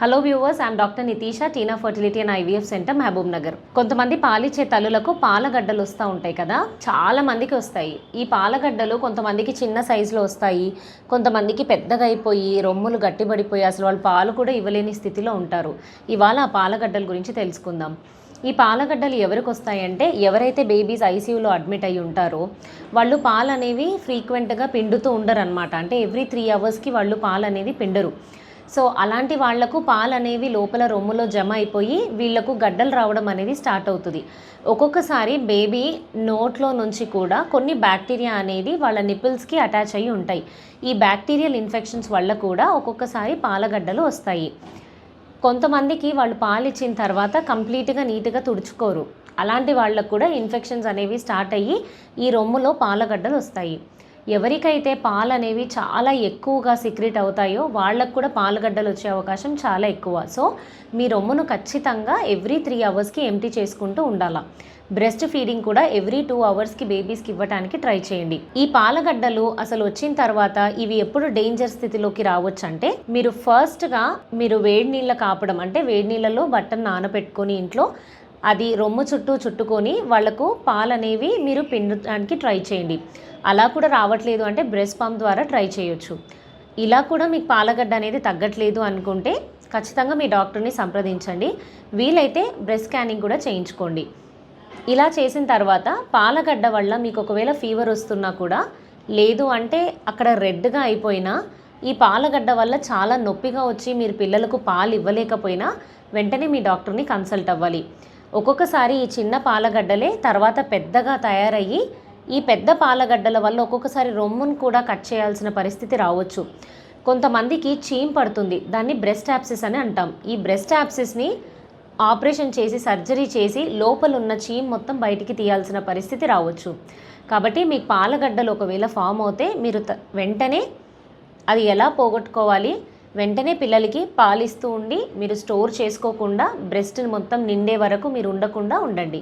Hello viewers am doctor Nitisha Teena fertility and IVF centre Mahabubnagar కొంతమంది పాలిచ్చే తల్లులకు పాలగడ్డలు వస్తూ ఉంటాయి కదా? చాలా మందికి వస్తాయి. ఈ పాలగడ్డలు కొంతమందికి చిన్న సైజులో వస్తాయి. కొంతమందికి పెద్దగా అయిపోయి రొమ్ములు గట్టిపడిపోయి అసలు వాళ్ళు పాలు కూడా ఇవ్వలేని స్థితిలో ఉంటారు. ఇవాళ ఆ పాలగడ్డల గురించి తెలుసుకుందాం. ఈ పాలగడ్డలు ఎవరికి వస్తాయంటే ఎవరైతే బేబీస్ ఐసీయూలో అడ్మిట్ అయ్యి ఉంటారో వాళ్ళు పాలు అనేవి ఫ్రీక్వెంట్గా పిండుతూ ఉండరు అనమాట అంటే ఎవ్రీ త్రీ అవర్స్కి వాళ్ళు పాలు అనేది పిండరు. సో అలాంటి వాళ్ళకు పాలు అనేవి లోపల రొమ్ములో జమ అయిపోయి వీళ్ళకు గడ్డలు రావడం అనేది స్టార్ట్ అవుతుంది. ఒక్కొక్కసారి బేబీ నోట్లో నుంచి కూడా కొన్ని బ్యాక్టీరియా అనేది వాళ్ళ నిపుల్స్కి అటాచ్ అయ్యి ఉంటాయి. ఈ బ్యాక్టీరియల్ ఇన్ఫెక్షన్స్ వల్ల కూడా ఒక్కొక్కసారి పాలగడ్డలు వస్తాయి. కొంతమందికి వాళ్ళు పాలు ఇచ్చిన తర్వాత కంప్లీట్గా నీట్గా తుడుచుకోరు. అలాంటి వాళ్ళకు కూడా ఇన్ఫెక్షన్స్ అనేవి స్టార్ట్ అయ్యి ఈ రొమ్ములో పాలగడ్డలు వస్తాయి. ఎవరికైతే పాలు అనేవి చాలా ఎక్కువగా సిక్రెట్ అవుతాయో వాళ్ళకు కూడా పాలగడ్డలు వచ్చే అవకాశం చాలా ఎక్కువ. సో మీ రొమ్మును ఖచ్చితంగా ఎవ్రీ త్రీ అవర్స్కి ఎంటీ చేసుకుంటూ ఉండాలా. బ్రెస్ట్ ఫీడింగ్ కూడా ఎవ్రీ టూ అవర్స్కి బేబీస్కి ఇవ్వడానికి ట్రై చేయండి. ఈ పాలగడ్డలు అసలు వచ్చిన తర్వాత ఇవి ఎప్పుడు డేంజర్ స్థితిలోకి రావచ్చు అంటే మీరు ఫస్ట్గా మీరు వేడి నీళ్ళ కాపడం అంటే వేడి నీళ్ళలో బట్టను నానబెట్టుకొని ఇంట్లో అది రొమ్ము చుట్టూ చుట్టుకొని వాళ్ళకు పాలు అనేవి మీరు పిండడానికి ట్రై చేయండి. అలా కూడా రావట్లేదు అంటే బ్రెస్ట్ పంప్ ద్వారా ట్రై చేయొచ్చు. ఇలా కూడా మీకు పాలగడ్డ అనేది తగ్గట్లేదు అనుకుంటే ఖచ్చితంగా మీ డాక్టర్ని సంప్రదించండి. వీలైతే బ్రెస్ట్ స్కానింగ్ కూడా చేయించుకోండి. ఇలా చేసిన తర్వాత పాలగడ్డ వల్ల మీకు ఒకవేళ ఫీవర్ వస్తున్నా కూడా లేదు అంటే అక్కడ రెడ్గా అయిపోయినా ఈ పాలగడ్డ వల్ల చాలా నొప్పిగా వచ్చి మీరు పిల్లలకు పాలు ఇవ్వలేకపోయినా వెంటనే మీ డాక్టర్ని కన్సల్ట్ అవ్వాలి. ఒక్కొక్కసారి ఈ చిన్న పాలగడ్డలే తర్వాత పెద్దగా తయారయ్యి ఈ పెద్ద పాలగడ్డల వల్ల ఒక్కొక్కసారి రొమ్మును కూడా కట్ చేయాల్సిన పరిస్థితి రావచ్చు. కొంతమందికి చీమ్ పడుతుంది. దాన్ని బ్రెస్ట్ యాప్సిస్ అని అంటాం. ఈ బ్రెస్ట్ యాప్సిస్ని ఆపరేషన్ చేసి సర్జరీ చేసి లోపల ఉన్న చీమ్ మొత్తం బయటికి తీయాల్సిన పరిస్థితి రావచ్చు. కాబట్టి మీకు పాలగడ్డలు ఒకవేళ ఫామ్ అవుతే మీరు త- వెంటనే అది ఎలా పోగొట్టుకోవాలి? వెంటనే పిల్లలకి పాలిస్తూ ఉండి మీరు స్టోర్ చేసుకోకుండా బ్రెస్ట్ మొత్తం నిండే వరకు మీరు ఉండకుండా ఉండండి.